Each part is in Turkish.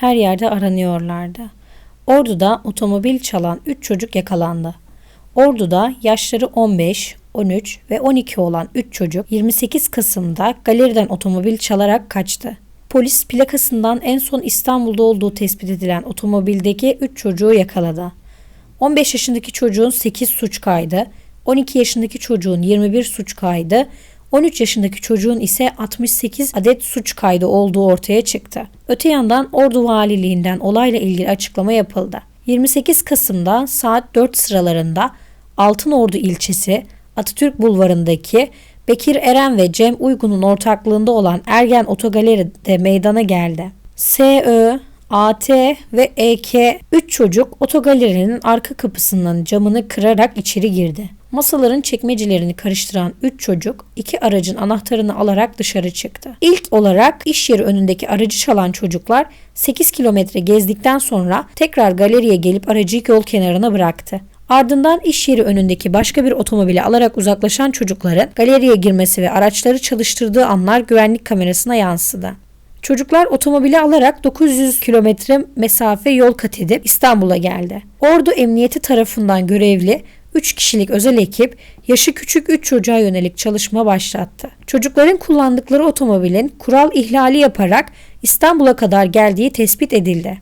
her yerde aranıyorlardı. Ordu'da otomobil çalan 3 çocuk yakalandı. Ordu'da yaşları 15, 13 ve 12 olan 3 çocuk 28 Kasım'da galeriden otomobil çalarak kaçtı. Polis plakasından en son İstanbul'da olduğu tespit edilen otomobildeki 3 çocuğu yakaladı. 15 yaşındaki çocuğun 8 suç kaydı, 12 yaşındaki çocuğun 21 suç kaydı, 13 yaşındaki çocuğun ise 68 adet suç kaydı olduğu ortaya çıktı. Öte yandan Ordu Valiliğinden olayla ilgili açıklama yapıldı. 28 Kasım'da saat 4 sıralarında Altınordu ilçesi Atatürk Bulvarı'ndaki Bekir Eren ve Cem Uygun'un ortaklığında olan Ergen Otogaleri'de meydana geldi. SÖ, AT ve EK 3 çocuk otogalerinin arka kapısının camını kırarak içeri girdi. Masaların çekmecelerini karıştıran 3 çocuk iki aracın anahtarını alarak dışarı çıktı. İlk olarak iş yeri önündeki aracı çalan çocuklar 8 kilometre gezdikten sonra tekrar galeriye gelip aracı yol kenarına bıraktı. Ardından iş yeri önündeki başka bir otomobili alarak uzaklaşan çocukların galeriye girmesi ve araçları çalıştırdığı anlar güvenlik kamerasına yansıdı. Çocuklar otomobili alarak 900 kilometre mesafe yol kat edip İstanbul'a geldi. Ordu Emniyeti tarafından görevli 3 kişilik özel ekip yaşı küçük 3 çocuğa yönelik çalışma başlattı. Çocukların kullandıkları otomobilin kural ihlali yaparak İstanbul'a kadar geldiği tespit edildi.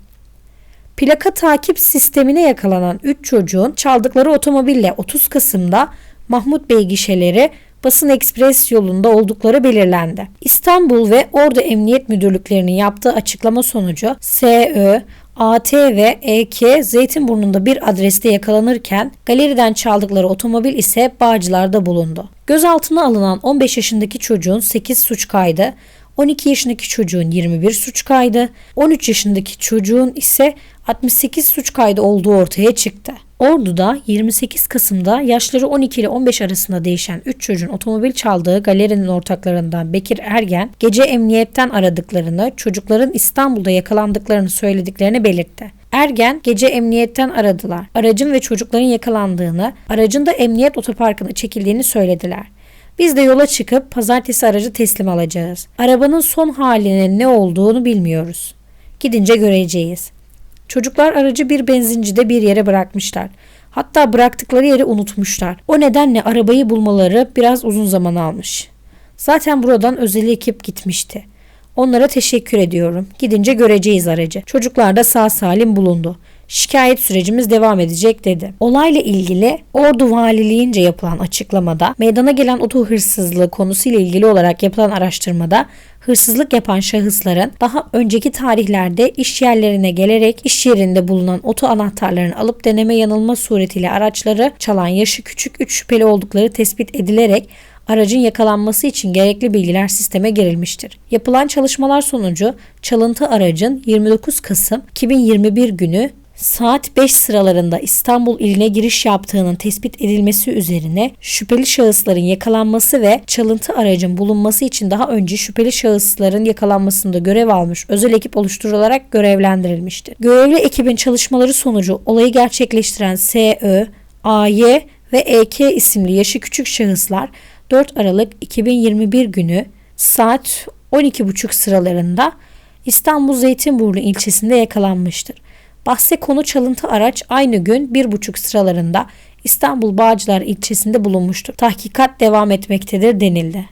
Plaka takip sistemine yakalanan 3 çocuğun çaldıkları otomobille 30 Kasım'da Mahmut Bey gişeleri Basın Ekspres yolunda oldukları belirlendi. İstanbul ve Ordu Emniyet Müdürlüklerinin yaptığı açıklama sonucu SÖ, AT ve EK Zeytinburnu'nda bir adreste yakalanırken galeriden çaldıkları otomobil ise Bağcılar'da bulundu. Gözaltına alınan 15 yaşındaki çocuğun 8 suç kaydı, 12 yaşındaki çocuğun 21 suç kaydı, 13 yaşındaki çocuğun ise 68 suç kaydı olduğu ortaya çıktı. Ordu'da 28 Kasım'da yaşları 12 ile 15 arasında değişen 3 çocuğun otomobil çaldığı galerinin ortaklarından Bekir Ergen gece emniyetten aradıklarını, çocukların İstanbul'da yakalandıklarını söylediklerini belirtti. Ergen gece emniyetten aradılar. Aracın ve çocukların yakalandığını, aracın da emniyet otoparkına çekildiğini söylediler. Biz de yola çıkıp pazartesi aracı teslim alacağız. Arabanın son halinin ne olduğunu bilmiyoruz. Gidince göreceğiz. Çocuklar aracı bir benzincide bir yere bırakmışlar. Hatta bıraktıkları yeri unutmuşlar. O nedenle arabayı bulmaları biraz uzun zaman almış. Zaten buradan özel ekip gitmişti. Onlara teşekkür ediyorum. Gidince göreceğiz aracı. Çocuklar da sağ salim bulundu. Şikayet sürecimiz devam edecek dedi. Olayla ilgili Ordu Valiliğince yapılan açıklamada meydana gelen oto hırsızlığı konusuyla ilgili olarak yapılan araştırmada hırsızlık yapan şahısların daha önceki tarihlerde iş yerlerine gelerek iş yerinde bulunan oto anahtarlarını alıp deneme yanılma suretiyle araçları çalan yaşı küçük 3 şüpheli oldukları tespit edilerek aracın yakalanması için gerekli bilgiler sisteme girilmiştir. Yapılan çalışmalar sonucu çalıntı aracın 29 Kasım 2021 günü saat 5 sıralarında İstanbul iline giriş yaptığının tespit edilmesi üzerine şüpheli şahısların yakalanması ve çalıntı aracın bulunması için daha önce şüpheli şahısların yakalanmasında görev almış özel ekip oluşturularak görevlendirilmiştir. Görevli ekibin çalışmaları sonucu olayı gerçekleştiren SÖ, AY ve EK isimli yaşı küçük şahıslar 4 Aralık 2021 günü saat 12.30 sıralarında İstanbul Zeytinburnu ilçesinde yakalanmıştır. Bahse konu çalıntı araç aynı gün 1.30 sıralarında İstanbul Bağcılar ilçesinde bulunmuştur. Tahkikat devam etmektedir denildi.